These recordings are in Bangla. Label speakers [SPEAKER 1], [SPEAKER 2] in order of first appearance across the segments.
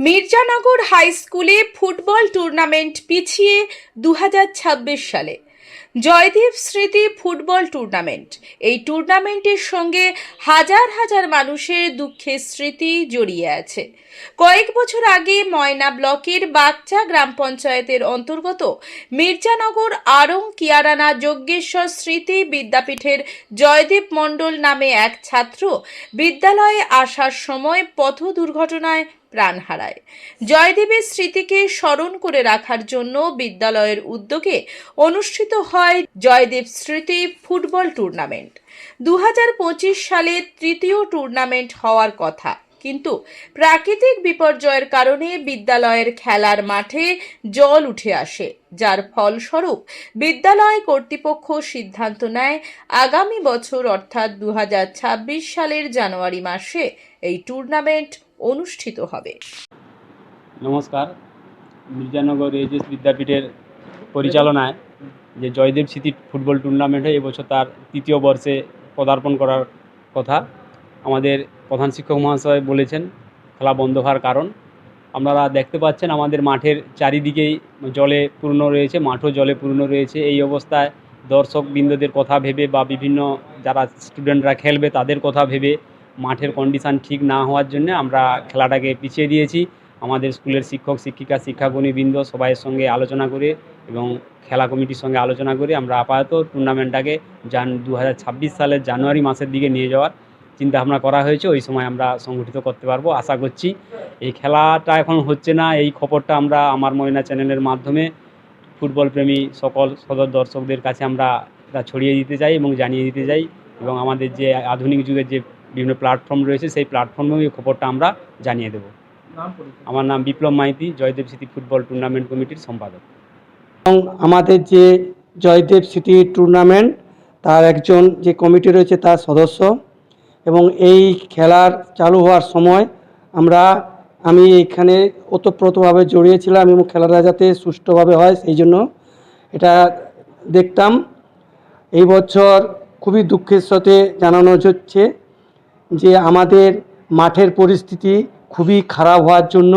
[SPEAKER 1] মির্জানগর হাই স্কুলে ফুটবল টুর্নামেন্ট পিছিয়ে দু হাজার ছাব্বিশ সালে। জয়দীপ স্মৃতি ফুটবল টুর্নামেন্ট। এই টুর্নামেন্টের সঙ্গে হাজার হাজার মানুষের দুঃখের স্মৃতি জড়িয়ে আছে। কয়েক বছর আগে ময়না ব্লকের বাচ্চা গ্রাম পঞ্চায়েতের অন্তর্গত মির্জানগর আরং কিয়ারানা যজ্ঞেশ্বর স্মৃতি বিদ্যাপীঠের জয়দীপ মণ্ডল নামে এক ছাত্র বিদ্যালয়ে আসার সময় পথ দুর্ঘটনায় প্রাণ হারায়। জয়দেবের স্মৃতিকে স্মরণ করে রাখার জন্য বিদ্যালয়ের উদ্যোগে অনুষ্ঠিত হয় জয়দেব স্মৃতি ফুটবল টুর্নামেন্ট। দু হাজার পঁচিশ সালে তৃতীয় টুর্নামেন্ট হওয়ার কথা, কিন্তু প্রাকৃতিক বিপর্যয়ের কারণে বিদ্যালয়ের খেলার মাঠে জল উঠে আসে, যার ফলস্বরূপ বিদ্যালয় কর্তৃপক্ষ সিদ্ধান্ত নেয় আগামী বছর, অর্থাৎ দু হাজার ছাব্বিশ সালের জানুয়ারি মাসে, এই টুর্নামেন্ট অনুষ্ঠিত হবে।
[SPEAKER 2] নমস্কার। মির্জানগর এজেস বিদ্যাপীঠের পরিচালনায় যে জয়দেব স্মৃতি ফুটবল টুর্নামেন্ট এবছর তার তৃতীয় বর্ষে পদার্পণ করার কথা আমাদের প্রধান শিক্ষক মহাশয় বলেছেন, খেলা বন্ধ হওয়ার কারণ। আপনারা দেখতে পাচ্ছেন আমাদের মাঠের চারিদিকেই জলে পূর্ণ রয়েছে, মাঠও জলে পূর্ণ রয়েছে। এই অবস্থায় দর্শক বৃন্দদের কথা ভেবে বা বিভিন্ন যারা স্টুডেন্টরা খেলবে, তাদের কথা ভেবে মাঠের কন্ডিশান ঠিক না হওয়ার জন্য আমরা খেলাটাকে পিছিয়ে দিয়েছি। আমাদের স্কুলের শিক্ষক, শিক্ষিকা শিক্ষাকর্মীবৃন্দ সবাইয়ের সঙ্গে আলোচনা করে এবং খেলা কমিটির সঙ্গে আলোচনা করে আমরা আপাতত টুর্নামেন্টটাকে জান দু হাজার ছাব্বিশ সালের জানুয়ারি মাসের দিকে নিয়ে যাওয়ার চিন্তা ভাবনা করা হয়েছে। ওই সময় আমরা সংগঠিত করতে পারব, আশা করছি। এই খেলাটা এখন হচ্ছে না, এই খবরটা আমরা আমার ময়না চ্যানেলের মাধ্যমে ফুটবল প্রেমী সকল সদর দর্শকদের কাছে আমরা ছড়িয়ে দিতে চাই এবং জানিয়ে দিতে চাই। এবং আমাদের যে আধুনিক যুগের যে বিভিন্ন প্ল্যাটফর্ম রয়েছে সেই প্ল্যাটফর্মেও এই খবরটা আমরা জানিয়ে দেবো। আমার নাম বিপ্লব মাইতি জয়দেব স্মৃতি ফুটবল টুর্নামেন্ট কমিটির সম্পাদক।
[SPEAKER 3] এবং আমাদের যে জয়দেব সিটি টুর্নামেন্ট তার একজন যে কমিটি রয়েছে তার সদস্য। এবং এই খেলার চালু হওয়ার সময় আমরা আমি এখানে ওতপ্রোতভাবে জড়িয়েছিলাম এবং খেলাটা যাতে সুষ্ঠুভাবে হয় সেই জন্য এটা দেখতাম। এই বছর খুবই দুঃখের সাথে জানানো হচ্ছে। যে আমাদের মাঠের পরিস্থিতি খুবই খারাপ হওয়ার জন্য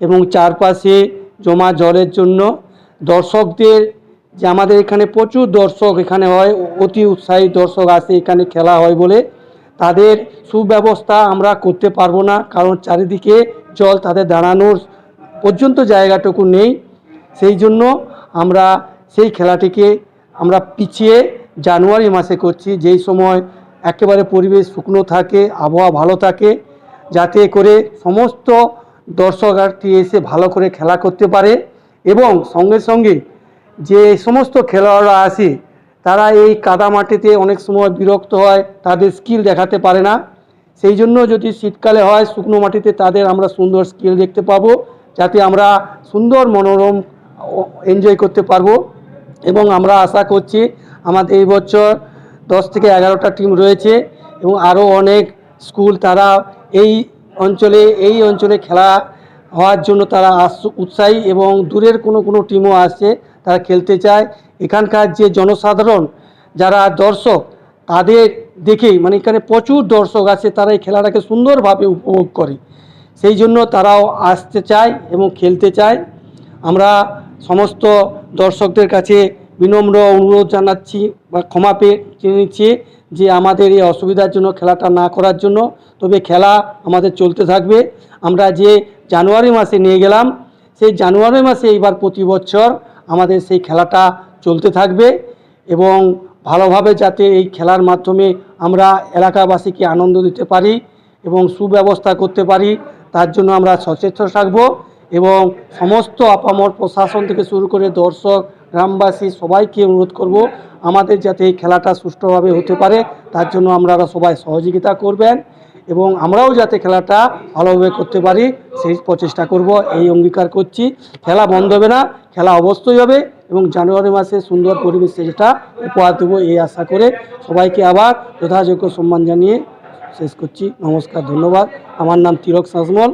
[SPEAKER 3] এবং চারপাশে জমা জলের জন্য দর্শকদের যে আমাদের এখানে প্রচুর দর্শক এখানে হয়, অতি উৎসাহী দর্শক আসে, এখানে খেলা হয় বলে। তাদের সুব্যবস্থা আমরা করতে পারব না কারণ চারিদিকে জল তাদের দাঁড়ানোর পর্যন্ত জায়গাটুকু নেই। সেই জন্য আমরা সেই খেলাটিকে আমরা পিছিয়ে জানুয়ারি মাসে করছি। যেই সময় একেবারে পরিবেশ শুকনো থাকে, আবহাওয়া ভালো থাকে, যাতে করে সমস্ত দর্শকার্থী এসে ভালো করে খেলা করতে পারে এবং সঙ্গে সঙ্গে যে সমস্ত খেলোয়াড়রা আসে তারা এই কাদা মাটিতে অনেক সময় বিরক্ত হয়, তাদের স্কিল দেখাতে পারে না। সেই জন্য যদি শীতকালে হয়, শুকনো মাটিতে তাদের আমরা সুন্দর স্কিল দেখতে পাবো, যাতে আমরা সুন্দর মনোরম এনজয় করতে পারব। এবং আমরা আশা করছি আমাদের এই বছর দশ থেকে এগারোটা টিম রয়েছে এবং আরও অনেক স্কুল তারা এই অঞ্চলে এই অঞ্চলে খেলা হওয়ার জন্য তারা আস, উৎসাহী এবং দূরের কোনো কোনো টিমও আসছে তারা খেলতে চায়। এখানকার যে জনসাধারণ যারা দর্শক, তাদের দেখেই মানে এখানে প্রচুর দর্শক আছে, তারা এই খেলাটাকে সুন্দরভাবে উপভোগ করে। সেই জন্য তারাও আসতে চায় এবং খেলতে চায়। আমরা সমস্ত দর্শকদের কাছে বিনম্র অনুরোধ জানাচ্ছি বা ক্ষমা পেয়ে চেয়ে নিচ্ছি যে আমাদের এই অসুবিধার জন্য খেলাটা না করার জন্য, তবে খেলা আমাদের চলতে থাকবে। আমরা যে জানুয়ারি মাসে নিয়ে গেলাম, সেই জানুয়ারি মাসে এইবার প্রতি বছর আমাদের সেই খেলাটা চলতে থাকবে এবং ভালোভাবে যাতে এই খেলার মাধ্যমে আমরা এলাকাবাসীকে আনন্দ দিতে পারি এবং সুব্যবস্থা করতে পারি, তার জন্য আমরা সচেতন থাকব এবং সমস্ত আপামর প্রশাসন থেকে শুরু করে দর্শক গ্রামবাসী সবাইকে অনুরোধ করব আমাদের যাতে এই খেলাটা সুষ্ঠুভাবে হতে পারে, তার জন্য আপনারা সবাই সহযোগিতা করবেন এবং আমরাও যাতে খেলাটা ভালোভাবে করতে পারি, সেই প্রচেষ্টা করব, এই অঙ্গীকার করছি। খেলা বন্ধ হবে না, খেলা অবশ্যই হবে এবং জানুয়ারি মাসে সুন্দর পরিবেশে যেটা উপহার দেবো এই আশা করে সবাইকে আবার যথাযোগ্য সম্মান জানিয়ে শেষ করছি। নমস্কার, ধন্যবাদ। আমার নাম তিলক সাজমল,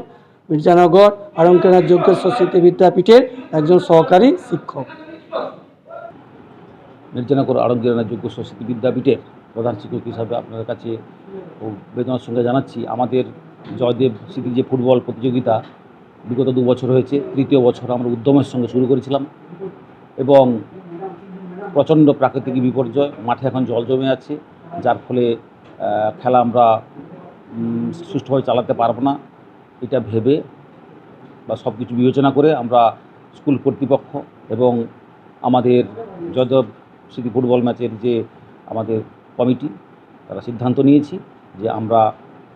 [SPEAKER 3] মির্জানগর আরঙ্কেনাথ যজ্ঞেশ্বর স্মৃতি বিদ্যাপীঠের একজন সহকারী শিক্ষক।
[SPEAKER 4] মির্জানগর আরঙ্গিরানা যোগ্য সরস্বতী বিদ্যাপীঠের প্রধান শিক্ষক হিসাবে আপনাদের কাছে বেদনার সঙ্গে জানাচ্ছি, আমাদের জয়দেব স্মৃতি যে ফুটবল প্রতিযোগিতা বিগত দু বছর হয়েছে, তৃতীয় বছর আমরা উদ্যমের সঙ্গে শুরু করেছিলাম এবং প্রচণ্ড প্রাকৃতিক বিপর্যয়, মাঠে এখন জল জমে আছে, যার ফলে খেলা আমরা সুষ্ঠুভাবে চালাতে পারব না, এটা ভেবে বা সব কিছু বিবেচনা করে আমরা স্কুল কর্তৃপক্ষ এবং আমাদের যদব স্মৃতি ফুটবল ম্যাচের যে আমাদের কমিটি, তারা সিদ্ধান্ত নিয়েছি যে আমরা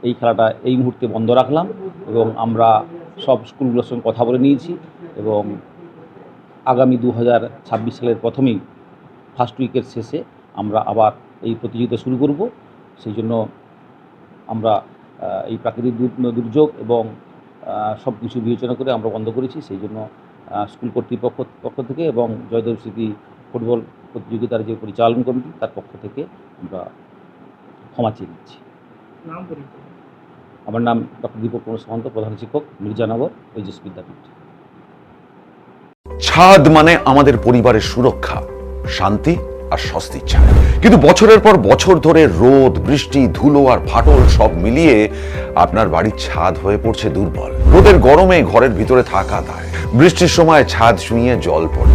[SPEAKER 4] এই খেলাটা এই মুহূর্তে বন্ধ রাখলাম এবং আমরা সব স্কুলগুলোর সঙ্গে কথা বলে নিয়েছি এবং আগামী দু হাজার ছাব্বিশ সালের প্রথমেই ফার্স্ট উইকের শেষে আমরা আবার এই প্রতিযোগিতা শুরু করব। সেই জন্য আমরা এই প্রাকৃতিক দুর্যোগ এবং সব কিছু বিবেচনা করে আমরা বন্ধ করেছি। সেই জন্য স্কুল কর্তৃপক্ষ, পক্ষ থেকে এবং জয়দেব স্মৃতি ফুটবল প্রতিযোগিতার যে পরিচালন কমিটি তার পক্ষ থেকে আমরা ক্ষমা চেয়ে নিচ্ছি। আমার নাম ডক্টর দীপক কুমার সামন্ত প্রধান শিক্ষক মির্জানগর এইচএস বিদ্যাপীঠ।
[SPEAKER 5] ছাদ মানে আমাদের পরিবারের সুরক্ষা শান্তি আর স্বস্তির ছায়া কিন্তু বছরের পর বছর ধরে রোদ বৃষ্টি ধুলো আর ফাটল সব মিলিয়ে আপনার বাড়ির ছাদ হয়ে পড়ছে দুর্বল। রোদের গরমে ঘরের ভিতরে থাকা দায়। বৃষ্টির সময় ছাদ ছুঁয়ে জল পড়ে।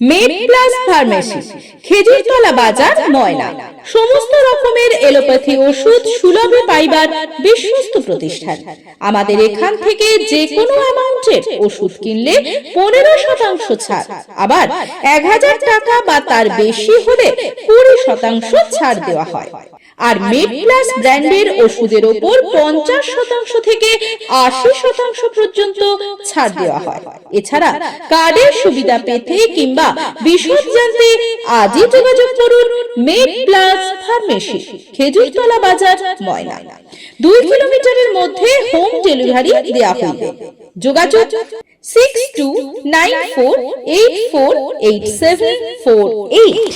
[SPEAKER 1] MedPlus pharmacy Khejurtala বাজার ময়না। সমস্ত রকমের এলোপ্যাথি ওষুধ সুলভে পাইবার বিশ্বস্ত প্রতিষ্ঠান। আমাদের এখান থেকে যে কোনো অ্যামাউন্টের ওষুধ কিনলে পনেরো শতাংশ ছাড়। আবার এক হাজার টাকা বা তার বেশি হলে কুড়ি শতাংশ ছাড় দেওয়া হয়। আর মেড প্লাস ব্র্যান্ডের ওষুধের ওপর পঞ্চাশ শতাংশ থেকে আশি শতাংশ পর্যন্ত ছাড় দেওয়া হয়। এছাড়া কার্ডের সুবিধা পেতে কিংবা বিশদ জানতে আজই যোগাযোগ করুন মেড প্লাস ফার্মেসি খেজুরতলা বাজার, ময়না। দুই কিলোমিটারের মধ্যে হোম ডেলিভারি দেওয়া হইবে। যোগাযোগ six two nine four eight four eight seven four eight